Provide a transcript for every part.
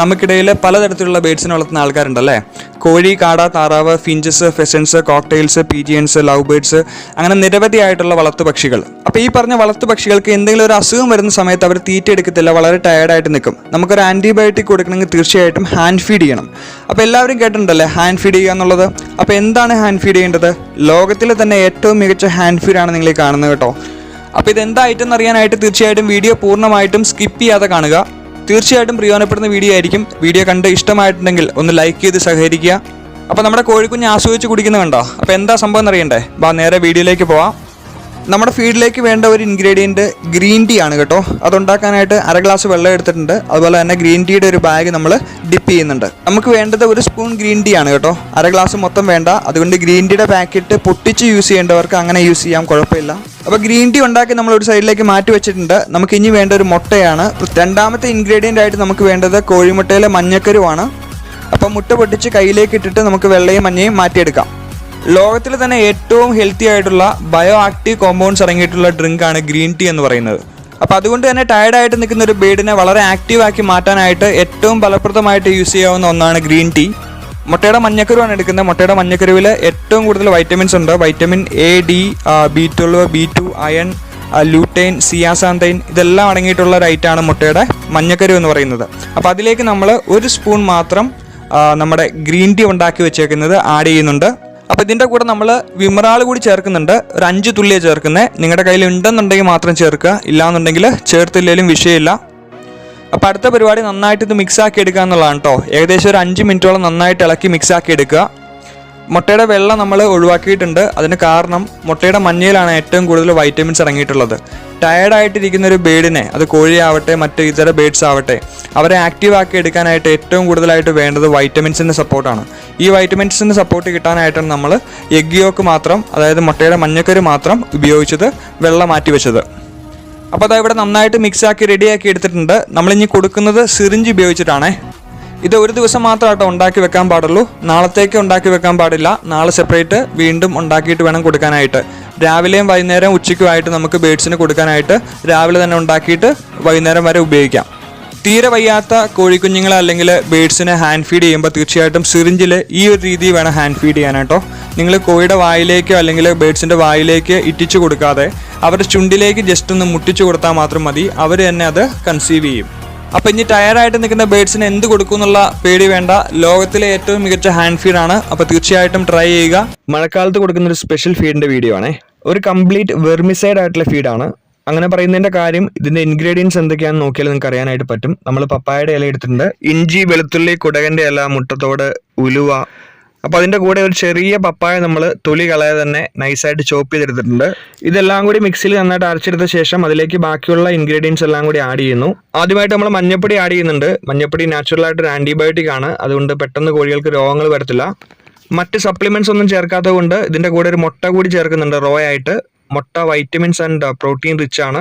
നമുക്കിടയിൽ പലതരത്തിലുള്ള ബേഡ്സിനെ വളർത്തുന്ന ആൾക്കാരുണ്ടല്ലേ? കോഴി കാട താറാവ് finches pheasants cockatiels pigeons love birds അങ്ങനെ നിരവധിയായിട്ടുള്ള വളർത്തു പക്ഷികൾ. അപ്പോൾ ഈ പറഞ്ഞ വളർത്തു പക്ഷികൾക്ക് എന്തെങ്കിലും ഒരു അസുഖം വരുന്ന സമയത്ത് അവർ തീറ്റ എടുക്കത്തില്ല വളരെ ടയർഡായിട്ട് നിൽക്കും. നമുക്കൊരു ആന്റിബയോട്ടിക് കൊടുക്കണമെങ്കിൽ തീർച്ചയായിട്ടും ഹാൻഡ് ഫീഡ് ചെയ്യണം. അപ്പോൾ എല്ലാവരും കേട്ടിട്ടുണ്ടല്ലേ ഹാൻഡ് ഫീഡ് ചെയ്യുക എന്നുള്ളത്? അപ്പോൾ എന്താണ് ഹാൻഡ് ഫീഡ് ചെയ്യേണ്ടത്? ലോകത്തിലെ തന്നെ ഏറ്റവും മികച്ച ഹാൻഡ് ഫീഡാണ് നിങ്ങൾ കാണുന്നത് കേട്ടോ. അപ്പോൾ ഇത് എന്തായിട്ടെന്ന് അറിയാനായിട്ട് തീർച്ചയായിട്ടും വീഡിയോ പൂർണമായിട്ടും സ്കിപ്പ് ചെയ്യാതെ കാണുക. തീർച്ചയായിട്ടും പ്രയോജനപ്പെടുന്ന വീഡിയോ ആയിരിക്കും. വീഡിയോ കണ്ട് ഇഷ്ടമായിട്ടുണ്ടെങ്കിൽ ഒന്ന് ലൈക്ക് ചെയ്ത് സഹകരിക്കുക. അപ്പോൾ നമ്മുടെ കോഴിക്കുഞ്ഞ് ആസ്വദിച്ച് കുടിക്കുന്നത് കണ്ടോ? അപ്പോൾ എന്താ സംഭവം എന്നറിയണ്ടേ ബാ നേരെ വീഡിയോയിലേക്ക് പോവാം. നമ്മുടെ ഫീഡിലേക്ക് വേണ്ട ഒരു ഇൻഗ്രീഡിയന്റ് ഗ്രീൻ ടീ ആണ് കേട്ടോ. അതുണ്ടാക്കാനായിട്ട് അര ഗ്ലാസ് വെള്ളം എടുത്തിട്ടുണ്ട്. അതുപോലെ തന്നെ ഗ്രീൻ ടീയുടെ ഒരു ബാഗ് നമ്മൾ ഡിപ്പ് ചെയ്യുന്നുണ്ട്. നമുക്ക് വേണ്ടത് ഒരു സ്പൂൺ ഗ്രീൻ ടീ ആണ് കേട്ടോ. അര ഗ്ലാസ് മൊത്തം വേണ്ട. അതുകൊണ്ട് ഗ്രീൻ ടീയുടെ പാക്കറ്റ് പൊട്ടിച്ച് യൂസ് ചെയ്യേണ്ടവർക്ക് അങ്ങനെ യൂസ് ചെയ്യാം. കുഴപ്പമില്ല. അപ്പോൾ ഗ്രീൻ ടീ ഉണ്ടാക്കി നമ്മൾ ഒരു സൈഡിലേക്ക് മാറ്റി വെച്ചിട്ടുണ്ട്. നമുക്ക് ഇനി വേണ്ട ഒരു മുട്ടയാണ്. രണ്ടാമത്തെ ഇൻഗ്രീഡിയന്റ് ആയിട്ട് നമുക്ക് വേണ്ടത് കോഴിമുട്ടയിലെ മഞ്ഞക്കരുവാണ്. അപ്പോൾ മുട്ട പൊട്ടിച്ച് കയ്യിലേക്ക് ഇട്ടിട്ട് നമുക്ക് വെള്ളയും മഞ്ഞയും മാറ്റിയെടുക്കാം. ലോകത്തിൽ തന്നെ ഏറ്റവും ഹെൽത്തി ആയിട്ടുള്ള ബയോ ആക്റ്റീവ് കോമ്പൗണ്ട്സ് അടങ്ങിയിട്ടുള്ള ഡ്രിങ്ക് ആണ് ഗ്രീൻ ടീ എന്ന് പറയുന്നത്. അപ്പോൾ അതുകൊണ്ട് തന്നെ ടയർഡായിട്ട് നിൽക്കുന്ന ഒരു ബേഡിനെ വളരെ ആക്റ്റീവ് ആക്കി മാറ്റാനായിട്ട് ഏറ്റവും ഫലപ്രദമായിട്ട് യൂസ് ചെയ്യാവുന്ന ഒന്നാണ് ഗ്രീൻ ടീ മുട്ടയുടെ മഞ്ഞക്കരുവാണ് എടുക്കുന്നത്. മുട്ടയുടെ മഞ്ഞക്കരുവിൽ ഏറ്റവും കൂടുതൽ വൈറ്റമിൻസ് ഉണ്ട്. Vitamin A D B twelve B two iron lutein zeaxanthin ഇതെല്ലാം അടങ്ങിയിട്ടുള്ള ഒരു ഐറ്റാണ് മുട്ടയുടെ മഞ്ഞക്കരു എന്ന് പറയുന്നത്. അപ്പോൾ അതിലേക്ക് നമ്മൾ ഒരു സ്പൂൺ മാത്രം നമ്മുടെ ഗ്രീൻ ടീ ഉണ്ടാക്കി വെച്ചേക്കുന്നത് ആഡ് ചെയ്യുന്നുണ്ട്. അപ്പോൾ ഇതിന്റെ കൂടെ നമ്മൾ വിമറാൾ കൂടി ചേർക്കുന്നുണ്ട്. ഒരു അഞ്ച് തുള്ളിയാണ് ചേർക്കുന്നത് നിങ്ങളുടെ കയ്യിൽ ഉണ്ടെന്നുണ്ടെങ്കിൽ മാത്രം ചേർക്കുക. ഇല്ലാന്നുണ്ടെങ്കിൽ ചേർത്തില്ലെങ്കിലും വിഷയമില്ല. അപ്പോൾ അടുത്ത പരിപാടി നന്നായിട്ട് ഇത് മിക്സ് ആക്കി എടുക്കുക എന്നുള്ളതാണ് കേട്ടോ ഏകദേശം ഒരു അഞ്ച് മിനിറ്റോളം നന്നായിട്ട് ഇളക്കി മിക്സ് ആക്കി എടുക്കുക. മുട്ടയുടെ വെള്ളം നമ്മൾ ഒഴിവാക്കിയിട്ടുണ്ട്. അതിന് കാരണം മുട്ടയുടെ മഞ്ഞയിലാണ് ഏറ്റവും കൂടുതൽ വൈറ്റമിൻസ് ഇറങ്ങിയിട്ടുള്ളത്. ടയർഡായിട്ടിരിക്കുന്ന ഒരു ബേഡിനെ അത് കോഴിയാവട്ടെ മറ്റ് ഇതര ബേഡ്സ് ആവട്ടെ അവരെ ആക്റ്റീവ് ആക്കി എടുക്കാനായിട്ട് ഏറ്റവും കൂടുതലായിട്ട് വേണ്ടത് വൈറ്റമിൻസിന്റെ സപ്പോർട്ടാണ് ഈ വൈറ്റമിൻസിന്റെ സപ്പോർട്ട് കിട്ടാനായിട്ടാണ് നമ്മൾ എഗ് യോക്ക് മാത്രം അതായത് മുട്ടയുടെ മഞ്ഞക്കരു മാത്രം ഉപയോഗിച്ചത് വെള്ളം മാറ്റി വെച്ചത്. അപ്പോൾ അതാ ഇവിടെ നന്നായിട്ട് മിക്സ് ആക്കി റെഡിയാക്കി എടുത്തിട്ടുണ്ട്. നമ്മളിനി കൊടുക്കുന്നത് സിറിഞ്ച് ഉപയോഗിച്ചിട്ടാണേ. ഇത് ഒരു ദിവസം മാത്രമായിട്ട് ഉണ്ടാക്കി വെക്കാൻ പാടുള്ളൂ. നാളത്തേക്ക് ഉണ്ടാക്കി വെക്കാൻ പാടില്ല. നാളെ സെപ്പറേറ്റ് വീണ്ടും ഉണ്ടാക്കിയിട്ട് വേണം കൊടുക്കാനായിട്ട്. രാവിലെയും വൈകുന്നേരം ഉച്ചയ്ക്കുമായിട്ട് നമുക്ക് ബേഡ്സിന് കൊടുക്കാനായിട്ട് രാവിലെ തന്നെ ഉണ്ടാക്കിയിട്ട് വൈകുന്നേരം വരെ ഉപയോഗിക്കാം. തീരെ വയ്യാത്ത കോഴിക്കുഞ്ഞുങ്ങളെ അല്ലെങ്കിൽ ബേഡ്സിനെ ഹാൻഡ് ഫീഡ് ചെയ്യുമ്പോൾ തീർച്ചയായിട്ടും സിറിഞ്ചിൽ ഈ ഒരു രീതി വേണം ഹാൻഡ് ഫീഡ് ചെയ്യാനായിട്ടോ. നിങ്ങൾ കോഴിയുടെ വായിലേക്കോ അല്ലെങ്കിൽ ബേഡ്സിന്റെ വായിലേക്ക് ഇറ്റിച്ചു കൊടുക്കാതെ അവരുടെ ചുണ്ടിലേക്ക് ജസ്റ്റ് ഒന്ന് മുട്ടിച്ചു കൊടുത്താൽ മാത്രം മതി. അവർ തന്നെ അത് കൺസീവ് ചെയ്യും. അപ്പോൾ ഇനി ടയർഡായിട്ട് നിൽക്കുന്ന ബേഡ്സിന് എന്ത് കൊടുക്കും എന്നുള്ള പേടി വേണ്ട. ലോകത്തിലെ ഏറ്റവും മികച്ച ഹാൻഡ് ഫീഡ് ആണ്. അപ്പോൾ തീർച്ചയായിട്ടും ട്രൈ ചെയ്യുക. മഴക്കാലത്ത് കൊടുക്കുന്ന ഒരു സ്പെഷ്യൽ ഫീഡിന്റെ വീഡിയോ ആണേ. ഒരു കംപ്ലീറ്റ് വെർമിസൈഡ് ആയിട്ടുള്ള ഫീഡാണ് അങ്ങനെ പറയുന്നതിന്റെ കാര്യം ഇതിന്റെ ഇൻഗ്രീഡിയൻസ് എന്തൊക്കെയാണെന്ന് നോക്കിയാൽ നിങ്ങൾക്ക് അറിയാനായിട്ട് പറ്റും. നമ്മൾ പപ്പായയുടെ ഇല എടുത്തിട്ടുണ്ട്. ഇഞ്ചി വെളുത്തുള്ളി കുടകന്റെ ഇല മുട്ടത്തോട് ഉലുവ അപ്പോൾ അതിന്റെ കൂടെ ഒരു ചെറിയ പപ്പായ നമ്മൾ തൊലി കളയാതെ തന്നെ നൈസായിട്ട് ചോപ്പ് ചെയ്തെടുത്തിട്ടുണ്ട്. ഇതെല്ലാം കൂടി മിക്സിയിൽ നന്നായിട്ട് അരച്ചെടുത്ത ശേഷം അതിലേക്ക് ബാക്കിയുള്ള ഇൻഗ്രീഡിയൻസ് എല്ലാം കൂടി ആഡ് ചെയ്യുന്നു. ആദ്യമായിട്ട് നമ്മൾ മഞ്ഞപ്പൊടി ആഡ് ചെയ്യുന്നുണ്ട്. മഞ്ഞപ്പൊടി നാച്ചുറൽ ആയിട്ടൊരു ആന്റിബയോട്ടിക് ആണ്. അതുകൊണ്ട് പെട്ടെന്ന് കോഴികൾക്ക് രോഗങ്ങൾ വരത്തില്ല. മറ്റ് സപ്ലിമെന്റ്സ് ഒന്നും ചേർക്കാത്തത് കൊണ്ട് ഇതിന്റെ കൂടെ ഒരു മുട്ട കൂടി ചേർക്കുന്നുണ്ട് റോ ആയിട്ട്. മുട്ട വൈറ്റമിൻസ് ആൻഡ് പ്രോട്ടീൻ റിച്ച് ആണ്.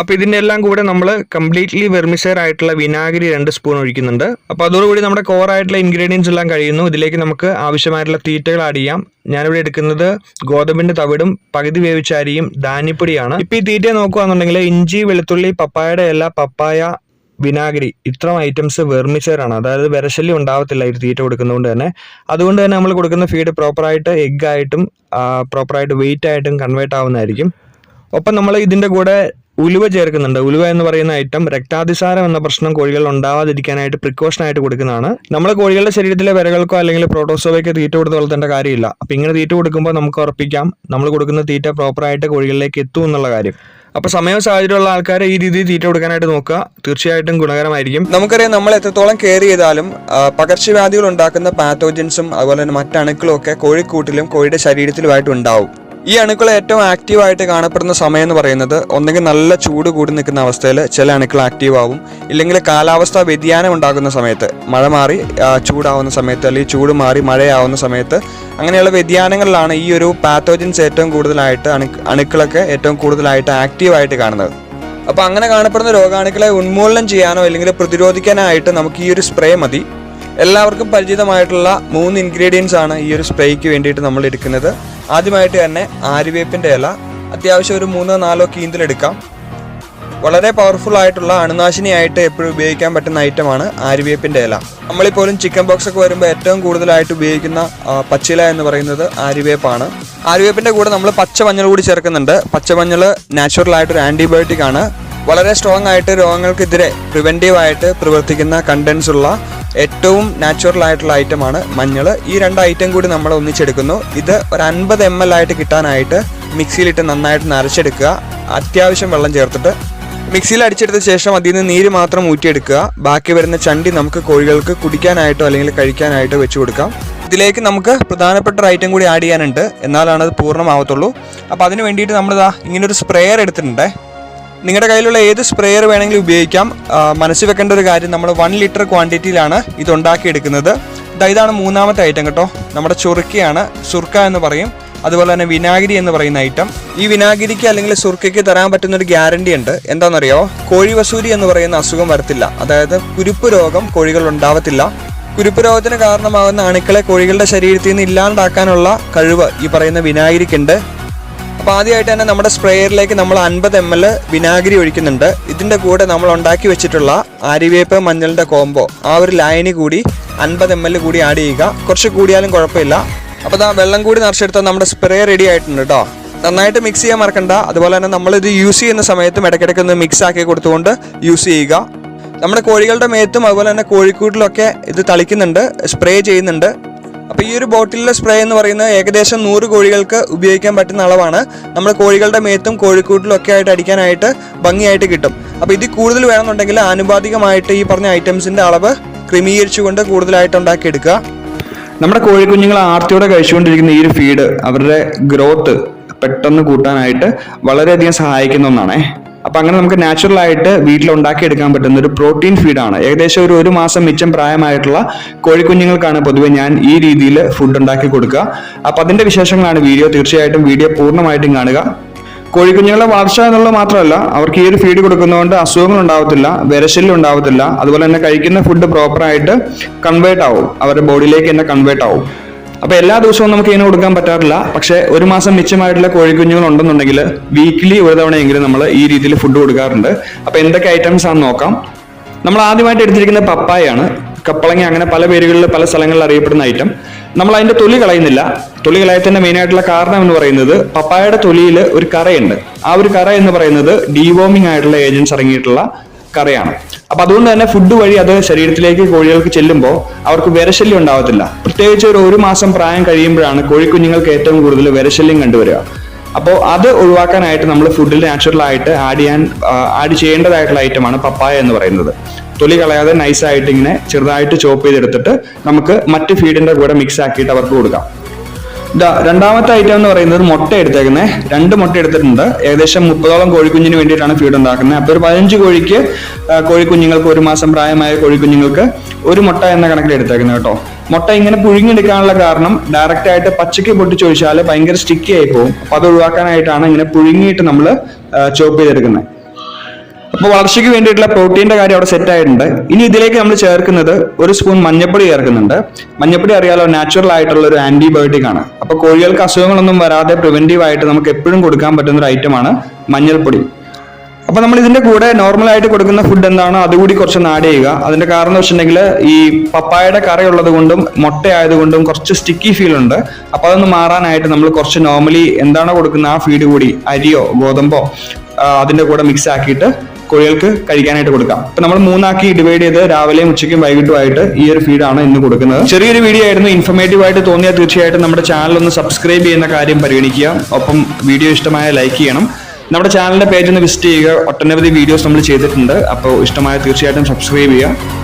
അപ്പോൾ ഇതിന്റെ എല്ലാം കൂടെ നമ്മൾ കംപ്ലീറ്റ്ലി വെർമിസേർ ആയിട്ടുള്ള വിനാഗിരി രണ്ട് സ്പൂൺ ഒഴിക്കുന്നുണ്ട്. അപ്പോൾ അതോടുകൂടി നമ്മുടെ കോർ ആയിട്ടുള്ള ഇൻഗ്രീഡിയൻസ് എല്ലാം കഴിയുന്നു. ഇതിലേക്ക് നമുക്ക് ആവശ്യമായിട്ടുള്ള തീറ്റകൾ ആഡ് ചെയ്യാം. ഞാനിവിടെ എടുക്കുന്നത് ഗോതമ്പിന്റെ തവിടും പകുതി വേവിച്ച അരിയും ധാന്യപ്പൊടിയാണ്. ഇപ്പോൾ ഈ തീറ്റ നോക്കുകയാണെന്നുണ്ടെങ്കിൽ ഇഞ്ചി വെളുത്തുള്ളി പപ്പായയുടെ ഇല പപ്പായ വിനാഗിരി ഇത്രയും ഐറ്റംസ് വെർമിച്ചേറാണ് അതായത് വിരശല്യം ഉണ്ടാവത്തില്ല ഇത് തീറ്റ കൊടുക്കുന്നതുകൊണ്ട് തന്നെ. അതുകൊണ്ട് തന്നെ നമ്മൾ കൊടുക്കുന്ന ഫീഡ് പ്രോപ്പറായിട്ട് എഗ്ഗായിട്ടും പ്രോപ്പറായിട്ട് വെയിറ്റ് ആയിട്ടും കൺവേർട്ട് ആവുന്നതായിരിക്കും. ഒപ്പം നമ്മൾ ഇതിന്റെ കൂടെ ഉലുവ ചേർക്കുന്നുണ്ട്. ഉലുവ എന്ന് പറയുന്ന ഐറ്റം രക്താതിസാരം എന്ന പ്രശ്നം കോഴികൾ ഉണ്ടാവാതിരിക്കാനായിട്ട് പ്രിക്കോഷൻ ആയിട്ട് കൊടുക്കുന്നതാണ്. നമ്മൾ കോഴികളുടെ ശരീരത്തിലെ വിരകൾക്കോ അല്ലെങ്കിൽ പ്രോട്ടോസോവയ്ക്കോ തീറ്റ കൊടുത്ത് വളർത്തേണ്ട കാര്യമില്ല. അപ്പം ഇങ്ങനെ തീറ്റ കൊടുക്കുമ്പോൾ നമുക്ക് ഉറപ്പിക്കാം. നമ്മൾ കൊടുക്കുന്ന തീറ്റ പ്രോപ്പറായിട്ട് കോഴികളിലേക്ക് എത്തും എന്നുള്ള കാര്യം. അപ്പോൾ സമയവും സാഹചര്യമുള്ള ആൾക്കാരെ ഈ രീതിയിൽ തീറ്റ കൊടുക്കാനായിട്ട് നോക്കുക. തീർച്ചയായിട്ടും ഗുണകരമായിരിക്കും. നമുക്കറിയാം നമ്മൾ എത്രത്തോളം കെയർ ചെയ്താലും പകർച്ചവ്യാധികൾ ഉണ്ടാക്കുന്ന പാത്തോജൻസും അതുപോലെ തന്നെ മറ്റ് അണുക്കളും ഒക്കെ കോഴിക്കൂട്ടിലും കോഴിയുടെ ശരീരത്തിലുമായിട്ട് ഉണ്ടാവും. ഈ അണുക്കൾ ഏറ്റവും ആക്റ്റീവ് ആയിട്ട് കാണപ്പെടുന്ന സമയം എന്ന് പറയുന്നത് ഒന്നെങ്കിൽ നല്ല ചൂട് കൂടി നിൽക്കുന്ന അവസ്ഥയിൽ ചില അണുക്കൾ ആക്റ്റീവ് ആവും. ഇല്ലെങ്കിൽ കാലാവസ്ഥ വ്യതിയാനം ഉണ്ടാകുന്ന സമയത്ത് മഴ മാറി ചൂടാവുന്ന സമയത്ത് അല്ലെങ്കിൽ ചൂട് മാറി മഴയാവുന്ന സമയത്ത് അങ്ങനെയുള്ള വ്യതിയാനങ്ങളിലാണ് ഈ ഒരു പാത്തോജൻസ് ഏറ്റവും കൂടുതലായിട്ട് അണു അണുക്കളൊക്കെ ഏറ്റവും കൂടുതലായിട്ട് ആക്റ്റീവായിട്ട് കാണുന്നത്. അപ്പോൾ അങ്ങനെ കാണപ്പെടുന്ന രോഗാണുക്കളെ ഉന്മൂലനം ചെയ്യാനോ അല്ലെങ്കിൽ പ്രതിരോധിക്കാനായിട്ട് നമുക്ക് ഈ ഒരു സ്പ്രേ മതി. എല്ലാവർക്കും പരിചിതമായിട്ടുള്ള മൂന്ന് ഇൻഗ്രീഡിയൻസ് ആണ് ഈ ഒരു സ്പ്രേക്ക് വേണ്ടിയിട്ട് നമ്മൾ എടുക്കുന്നത്. ആദ്യമായിട്ട് തന്നെ ആര്യവേപ്പിന്റെ ഇല. അത്യാവശ്യം ഒരു മൂന്നോ നാലോ കീന്തിലെടുക്കാം വളരെ പവർഫുൾ ആയിട്ടുള്ള അണുനാശിനിയായിട്ട് എപ്പോഴും ഉപയോഗിക്കാൻ പറ്റുന്ന ഐറ്റമാണ് ആര്യവേപ്പിന്റെ ഇല. നമ്മളിപ്പോലും ചിക്കൻ ബോക്സ് ഒക്കെ വരുമ്പോൾ ഏറ്റവും കൂടുതലായിട്ട് ഉപയോഗിക്കുന്ന പച്ചില എന്ന് പറയുന്നത് ആര്യവേപ്പാണ്. ആര്യവേപ്പിന്റെ കൂടെ നമ്മൾ പച്ചമഞ്ഞൾ കൂടി ചേർക്കുന്നുണ്ട്. പച്ചമഞ്ഞൾ നാച്ചുറൽ ആയിട്ടൊരു ആന്റിബയോട്ടിക് ആണ്. വളരെ സ്ട്രോങ് ആയിട്ട് രോഗങ്ങൾക്കെതിരെ പ്രിവെന്റീവ് ആയിട്ട് പ്രവർത്തിക്കുന്ന കണ്ടൻസ് ഉള്ള ഏറ്റവും നാച്ചുറൽ ആയിട്ടുള്ള ഐറ്റമാണ് മഞ്ഞൾ ഈ രണ്ട് ഐറ്റം കൂടി നമ്മൾ ഒന്നിച്ചെടുക്കുന്നു. ഇത് ഒരു അൻപത് എം എൽ ആയിട്ട് കിട്ടാനായിട്ട് മിക്സിയിലിട്ട് നന്നായിട്ട് നരച്ചെടുക്കുക. അത്യാവശ്യം വെള്ളം ചേർത്തിട്ട് മിക്സിയിൽ അടിച്ചെടുത്ത ശേഷം അതിൽ നിന്ന് നീര് മാത്രം ഊറ്റിയെടുക്കുക. ബാക്കി വരുന്ന ചണ്ടി നമുക്ക് കോഴികൾക്ക് കുടിക്കാനായിട്ടോ അല്ലെങ്കിൽ കഴിക്കാനായിട്ടോ വെച്ച് കൊടുക്കാം. ഇതിലേക്ക് നമുക്ക് പ്രധാനപ്പെട്ട ഒരു ഐറ്റം കൂടി ആഡ് ചെയ്യാനുണ്ട്. എന്നാലാണ് അത് പൂർണമാവത്തുള്ളൂ. അപ്പോൾ അതിന് വേണ്ടിയിട്ട് നമ്മളിതാ ഇങ്ങനൊരു സ്പ്രേയർ എടുത്തിട്ടുണ്ടേ. നിങ്ങളുടെ കയ്യിലുള്ള ഏത് സ്പ്രേയർ വേണമെങ്കിലും ഉപയോഗിക്കാം. മനസ്സിൽ വെക്കേണ്ട ഒരു കാര്യം നമ്മൾ വൺ ലിറ്റർ ക്വാണ്ടിറ്റിയിലാണ് ഇത് ഉണ്ടാക്കിയെടുക്കുന്നത്. ഇതാണ് മൂന്നാമത്തെ ഐറ്റം കേട്ടോ. നമ്മുടെ ചുറുക്കയാണ് സുർക്ക എന്ന് പറയും. അതുപോലെ തന്നെ വിനാഗിരി എന്ന് പറയുന്ന ഐറ്റം ഈ വിനാഗിരിക്ക് അല്ലെങ്കിൽ സുർക്കയ്ക്ക് തരാൻ പറ്റുന്ന ഒരു ഗ്യാരണ്ടി ഉണ്ട്. എന്താണെന്നറിയോ കോഴി വസൂരി എന്ന് പറയുന്ന അസുഖം വരത്തില്ല. അതായത് കുരുപ്പ് രോഗം കോഴികൾ ഉണ്ടാവത്തില്ല. കുരുപ്പ് രോഗത്തിന് കാരണമാകുന്ന അണുക്കളെ കോഴികളുടെ ശരീരത്തിൽ നിന്ന് ഇല്ലാണ്ടാക്കാനുള്ള കഴിവ് ഈ പറയുന്ന വിനാഗിരിക്കുണ്ട്. അപ്പോൾ ആദ്യമായിട്ട് തന്നെ നമ്മുടെ സ്പ്രേയറിലേക്ക് നമ്മൾ അൻപത് എം എൽ വിനാഗിരി ഒഴിക്കുന്നുണ്ട്. ഇതിന്റെ കൂടെ നമ്മൾ ഉണ്ടാക്കി വെച്ചിട്ടുള്ള ആര്യവേപ്പ് മഞ്ഞളിന്റെ കോംബോ ആ ഒരു ലൈന് കൂടി അൻപത് എം എൽ കൂടി ആഡ് ചെയ്യുക. കുറച്ച് കൂടിയാലും കുഴപ്പമില്ല. അപ്പോൾ ആ വെള്ളം കൂടി നിറച്ചെടുത്താൽ നമ്മുടെ സ്പ്രേ റെഡി ആയിട്ടുണ്ട് കേട്ടോ നന്നായിട്ട് മിക്സ് ചെയ്യാൻ മറക്കണ്ട. അതുപോലെ തന്നെ നമ്മളിത് യൂസ് ചെയ്യുന്ന സമയത്തും ഇടയ്ക്കിടയ്ക്ക് ഒന്ന് മിക്സ് ആക്കി കൊടുത്തുകൊണ്ട് യൂസ് ചെയ്യുക. നമ്മുടെ കോഴികളുടെ മേത്തും അതുപോലെ തന്നെ കോഴിക്കൂട്ടിലൊക്കെ ഇത് തളിക്കുന്നുണ്ട് സ്പ്രേ ചെയ്യുന്നുണ്ട്. അപ്പോൾ ഈ ഒരു ബോട്ടിലിലെ സ്പ്രേ എന്ന് പറയുന്നത് ഏകദേശം നൂറ് കോഴികൾക്ക് ഉപയോഗിക്കാൻ പറ്റുന്ന അളവാണ്. നമ്മൾ കോഴികളുടെ മേത്തും കോഴിക്കൂട്ടിലും ഒക്കെ ആയിട്ട് അടിക്കാനായിട്ട് ഭംഗിയായിട്ട് കിട്ടും. അപ്പോൾ ഇതിൽ കൂടുതൽ വേണമെന്നുണ്ടെങ്കിൽ ആനുപാതികമായിട്ട് ഈ പറഞ്ഞ ഐറ്റംസിന്റെ അളവ് ക്രമീകരിച്ചുകൊണ്ട് കൂടുതലായിട്ട് ഉണ്ടാക്കിയെടുക്കുക. നമ്മുടെ കോഴിക്കുഞ്ഞുങ്ങൾ ആർത്തിയോടെ കഴിച്ചുകൊണ്ടിരിക്കുന്ന ഈ ഒരു ഫീഡ് അവരുടെ ഗ്രോത്ത് പെട്ടെന്ന് കൂട്ടാനായിട്ട് വളരെയധികം സഹായിക്കുന്ന ഒന്നാണേ. അപ്പൊ അങ്ങനെ നമുക്ക് നാച്ചുറൽ ആയിട്ട് വീട്ടിൽ ഉണ്ടാക്കിയെടുക്കാൻ പറ്റുന്ന ഒരു പ്രോട്ടീൻ ഫീഡാണ് ഏകദേശം ഒരു ഒരു മാസം മിച്ചം പ്രായമായിട്ടുള്ള കോഴിക്കുഞ്ഞുങ്ങൾക്കാണ് പൊതുവെ ഞാൻ ഈ രീതിയിൽ ഫുഡ് ഉണ്ടാക്കി കൊടുക്കുക. അപ്പൊ അതിന്റെ വിശേഷങ്ങളാണ് വീഡിയോ. തീർച്ചയായിട്ടും വീഡിയോ പൂർണമായിട്ടും കാണുക. കോഴിക്കുഞ്ഞുങ്ങളെ വളർച്ച എന്നുള്ളത് മാത്രമല്ല അവർക്ക് ഈ ഒരു ഫീഡ് കൊടുക്കുന്നതുകൊണ്ട് അസുഖങ്ങൾ ഉണ്ടാവത്തില്ല വിരശല്യം ഉണ്ടാവത്തില്ല. അതുപോലെ തന്നെ കഴിക്കുന്ന ഫുഡ് പ്രോപ്പറായിട്ട് കൺവേർട്ട് ആവും. അവരുടെ ബോഡിയിലേക്ക് തന്നെ കൺവേർട്ട് ആവും. അപ്പൊ എല്ലാ ദിവസവും നമുക്ക് ഇതിന് കൊടുക്കാൻ പറ്റാറില്ല. പക്ഷെ ഒരു മാസം മിച്ചമായിട്ടുള്ള കോഴിക്കുഞ്ഞുങ്ങൾ ഉണ്ടെന്നുണ്ടെങ്കിൽ വീക്കിലി ഒരു തവണയെങ്കിലും നമ്മൾ ഈ രീതിയിൽ ഫുഡ് കൊടുക്കാറുണ്ട്. അപ്പൊ എന്തൊക്കെ ഐറ്റംസ് ആണെന്ന് നോക്കാം. നമ്മൾ ആദ്യമായിട്ട് എടുത്തിരിക്കുന്ന പപ്പായാണ്. കപ്പളങ്ങി അങ്ങനെ പല പേരുകളിൽ പല സ്ഥലങ്ങളിൽ അറിയപ്പെടുന്ന ഐറ്റം നമ്മൾ അതിന്റെ തൊലി കളയുന്നില്ല. തൊലി കളയത്തിന്റെ മെയിൻ ആയിട്ടുള്ള കാരണം എന്ന് പറയുന്നത് പപ്പായയുടെ തൊലിയിൽ ഒരു കറയുണ്ട്. ആ ഒരു കറ എന്ന് പറയുന്നത് ഡീവോമിംഗ് ആയിട്ടുള്ള ഏജൻസ് ഇറങ്ങിയിട്ടുള്ള കറയാണ്. അപ്പൊ അതുകൊണ്ട് തന്നെ ഫുഡ് വഴി അത് ശരീരത്തിലേക്ക് കോഴികൾക്ക് ചെല്ലുമ്പോൾ അവർക്ക് വിരശല്യം ഉണ്ടാവത്തില്ല. പ്രത്യേകിച്ച് ഒരു ഒരു മാസം പ്രായം കഴിയുമ്പോഴാണ് കോഴിക്കുഞ്ഞുങ്ങൾക്ക് ഏറ്റവും കൂടുതൽ വിരശല്യം കണ്ടുവരിക. അപ്പോൾ അത് ഒഴിവാക്കാനായിട്ട് നമ്മൾ ഫുഡിൽ നാച്ചുറൽ ആയിട്ട് ആഡ് ചെയ്യാൻ ആഡ് ചെയ്യേണ്ടതായിട്ടുള്ള ഐറ്റമാണ് പപ്പായ എന്ന് പറയുന്നത്. തൊലി കളയാതെ നൈസായിട്ട് ഇങ്ങനെ ചെറുതായിട്ട് ചോപ്പ് ചെയ്തെടുത്തിട്ട് നമുക്ക് മറ്റ് ഫീഡിന്റെ കൂടെ മിക്സ് ആക്കിയിട്ട് അവർക്ക് കൊടുക്കാം. രണ്ടാമത്തെ ഐറ്റം എന്ന് പറയുന്നത് മുട്ട എടുത്തേക്കുന്നത് രണ്ട് മുട്ട എടുത്തിട്ടുണ്ട്. ഏകദേശം മുപ്പതോളം കോഴിക്കുഞ്ഞിന് വേണ്ടിയിട്ടാണ് ഫീഡ് ഉണ്ടാക്കുന്നത്. അപ്പോൾ ഒരു പതിനഞ്ച് കോഴിക്ക് കോഴിക്കുഞ്ഞുങ്ങൾക്ക് ഒരു മാസം പ്രായമായ കോഴിക്കുഞ്ഞുങ്ങൾക്ക് ഒരു മുട്ട എന്ന കണക്കിൽ എടുത്തേക്കുന്നത് കേട്ടോ. മുട്ട ഇങ്ങനെ പുഴുങ്ങിയെടുക്കാനുള്ള കാരണം ഡയറക്റ്റ് ആയിട്ട് പച്ചയ്ക്ക് പൊട്ടിച്ചൊഴിച്ചാൽ ഭയങ്കര സ്റ്റിക്കി ആയി പോകും. അപ്പോൾ അത് ഒഴിവാക്കാനായിട്ടാണ് ഇങ്ങനെ പുഴുങ്ങിയിട്ട് നമ്മൾ ചോപ്പ് ചെയ്തെടുക്കുന്നത്. അപ്പോൾ വളർച്ചയ്ക്ക് വേണ്ടിയിട്ടുള്ള പ്രോട്ടീന്റെ കാര്യം അവിടെ സെറ്റ് ആയിട്ടുണ്ട്. ഇനി ഇതിലേക്ക് നമ്മൾ ചേർക്കുന്നത് ഒരു സ്പൂൺ മഞ്ഞപ്പൊടി ചേർക്കുന്നുണ്ട്. മഞ്ഞപ്പൊടി അറിയാലോ നാച്ചുറൽ ആയിട്ടുള്ള ഒരു ആന്റിബയോട്ടിക് ആണ്. അപ്പൊ കോഴികൾക്ക് അസുഖങ്ങളൊന്നും വരാതെ പ്രിവെന്റീവ് ആയിട്ട് നമുക്ക് എപ്പോഴും കൊടുക്കാൻ പറ്റുന്ന ഒരു ഐറ്റമാണ് മഞ്ഞൾപ്പൊടി. അപ്പൊ നമ്മൾ ഇതിന്റെ കൂടെ നോർമൽ ആയിട്ട് കൊടുക്കുന്ന ഫുഡ് എന്താണോ അതുകൂടി കുറച്ച് ആഡ് ചെയ്യുക. അതിന്റെ കാരണം എന്ന് വെച്ചിട്ടുണ്ടെങ്കിൽ ഈ പപ്പായയുടെ കറി ഉള്ളത് കൊണ്ടും മുട്ട ആയതുകൊണ്ടും കുറച്ച് സ്റ്റിക്കി ഫീൽ ഉണ്ട്. അപ്പൊ അതൊന്ന് മാറാനായിട്ട് നമ്മൾ കുറച്ച് നോർമലി എന്താണോ കൊടുക്കുന്ന ആ ഫീഡ് കൂടി അരിയോ ഗോതമ്പോ അതിന്റെ കൂടെ മിക്സ് ആക്കിയിട്ട് കോഴികൾക്ക് കഴിക്കാനായിട്ട് കൊടുക്കാം. അപ്പൊ നമ്മൾ മൂന്നാക്കി ഡിവൈഡ് ചെയ്ത് രാവിലെയും ഉച്ചയ്ക്കും വൈകിട്ടുമായിട്ട് ഈ ഒരു ഫീഡാണ് ഇന്ന് കൊടുക്കുന്നത്. ചെറിയൊരു വീഡിയോ ആയിരുന്നു. ഇൻഫർമേറ്റീവ് ആയിട്ട് തോന്നിയാൽ തീർച്ചയായിട്ടും നമ്മുടെ ചാനൽ ഒന്ന് സബ്സ്ക്രൈബ് ചെയ്യുന്ന കാര്യം പരിഗണിക്കുക. ഒപ്പം വീഡിയോ ഇഷ്ടമായ ലൈക്ക് ചെയ്യണം. നമ്മുടെ ചാനലിന്റെ പേജ് ഒന്ന് വിസിറ്റ് ചെയ്യുക. ഒട്ടനവധി വീഡിയോസ് നമ്മൾ ചെയ്തിട്ടുണ്ട്. അപ്പോൾ ഇഷ്ടമായ തീർച്ചയായിട്ടും സബ്സ്ക്രൈബ് ചെയ്യുക.